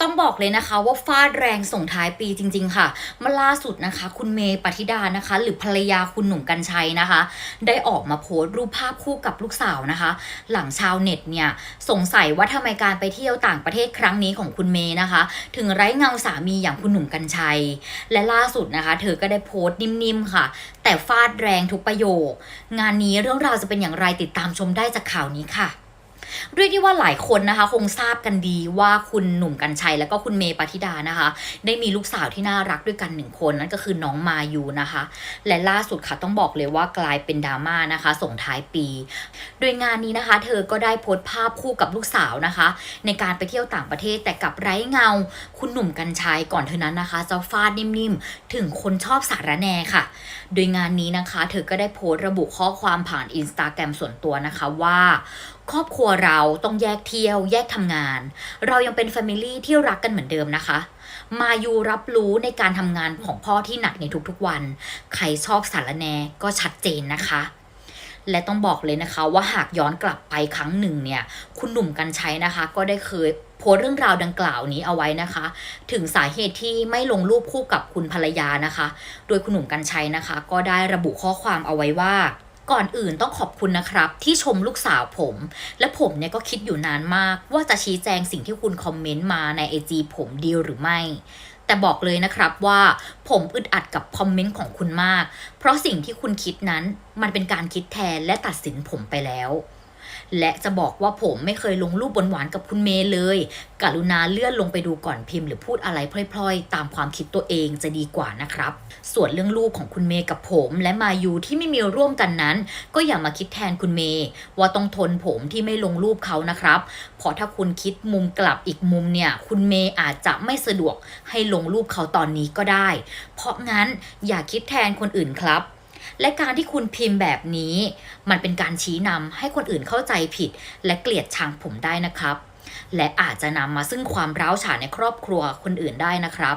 ต้องบอกเลยนะคะว่าฟาดแรงส่งท้ายปีจริง ๆ ค่ะเมาล่าสุดนะคะ คุณเมย์ปฏิดานะคะ หรือภรรยาคุณหนุ่มกัญชัยนะคะ ได้ออกมาโพสต์รูปภาพคู่กับลูกสาวนะคะ หลังชาวเน็ตเนี่ยสงสัยว่าทำไมการไปเที่ยวต่างประเทศครั้งนี้ของคุณเมย์นะคะ ถึงไร้เงาสามีอย่างคุณหนุ่มกัญชัย และล่าสุดนะคะ เธอก็ได้โพสต์นิ่มๆค่ะ แต่ฟาดแรงทุกประโยค งานนี้เรื่องราวจะเป็นอย่างไรติดตามชมได้จากข่าวนี้ค่ะ เรียกได้ว่าหลายคนนะคะ คงทราบกันดีว่าคุณหนุ่มกัญชัย แล้วก็คุณเมย์ปฏิดานะคะ ได้มีลูกสาวที่น่ารักด้วยกันหนึ่งคน นั่นก็คือน้องมายูนะคะ และล่าสุดค่ะต้องบอกเลยว่ากลายเป็นดราม่านะคะ ส่งท้ายปี โดยงานนี้นะคะ เธอก็ได้โพสต์ภาพคู่กับลูกสาวนะคะ ในการไปเที่ยวต่างประเทศแต่กับไร้เงา คุณหนุ่มกัญชัยก่อนเธอนั้นนะคะจะฟาดนิ่มๆ ถึงคนชอบสารแนค่ะ โดยงานนี้นะคะ เธอก็ได้โพสต์ระบุข้อความผ่านอินสตาแกรมส่วนตัวนะคะว่า ครอบครัวเราต้องแยกเที่ยว แยกทำงาน เรายังเป็นแฟมิลี่ที่รักกันเหมือนเดิมนะคะ มายูรับรู้ในการทำงานของพ่อที่หนักในทุกๆวัน ใครชอบสารแนก็ชัดเจนนะคะ และต้องบอกเลยนะคะ ว่าหากย้อนกลับไปครั้งหนึ่งเนี่ย คุณหนุ่มกัญชัยนะคะ ก็ได้เคยโพสเรื่องราวดังกล่าวนี้เอาไว้นะคะ ถึงสาเหตุที่ไม่ลงรูปคู่กับคุณภรรยานะคะ โดยคุณหนุ่มกัญชัยนะคะ ก็ได้ระบุข้อความเอาไว้ว่า ก่อนอื่นต้องขอบคุณนะครับ ที่ชมลูกสาวผม และผมเนี่ยก็คิดอยู่นานมาก ว่าจะชี้แจงสิ่งที่คุณคอมเมนต์มาในไอจีผมดีหรือไม่ แต่บอกเลยนะครับว่าผมอึดอัดกับคอมเมนต์ของคุณมาก เพราะสิ่งที่คุณคิดนั้นมันเป็นการคิดแทนและตัดสินผมไปแล้ว และจะบอกว่าผมไม่เคยลงรูปหวานๆกับคุณเมย์เลย กรุณาเลื่อนลงไปดูก่อนพิมพ์หรือพูดอะไรพลอยๆ ตามความคิดตัวเองจะดีกว่านะครับ ส่วนเรื่องรูปของคุณเมย์กับผมและมายูที่ไม่มีร่วมกันนั้น ก็อย่ามาคิดแทนคุณเมย์ว่าต้องทนผมที่ไม่ลงรูปเขานะครับเพราะถ้าคุณคิดมุมกลับอีกมุมเนี่ย คุณเมย์อาจจะไม่สะดวกให้ลงรูปเขาตอนนี้ก็ได้ เพราะงั้นอย่าคิดแทนคนอื่นครับ และการที่คุณพิมพ์แบบนี้ มันเป็นการชี้นำให้คนอื่นเข้าใจผิด และเกลียดชังผมได้นะครับ และอาจจะนำมาซึ่งความร้าวฉานในครอบครัวคนอื่นได้นะครับ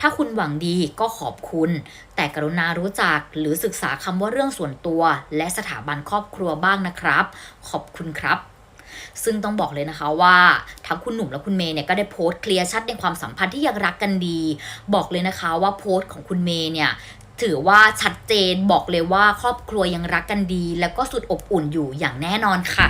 ถ้าคุณหวังดีก็ขอบคุณ แต่กรุณารู้จักหรือศึกษาคำว่าเรื่องส่วนตัว และสถาบันครอบครัวบ้างนะครับ ขอบคุณครับซึ่งต้องบอกเลยนะคะว่าทั้งคุณหนุ่มและคุณเมย์เนี่ยก็ได้โพสต์เคลียร์ชัดในความสัมพันธ์ที่ยังรักกันดี บอกเลยนะคะว่าโพสต์ของคุณเมย์เนี่ย ถือว่าชัดเจนบอกเลยว่าครอบครัวยังรักกันดี แล้วก็สุดอบอุ่นอยู่อย่างแน่นอนค่ะ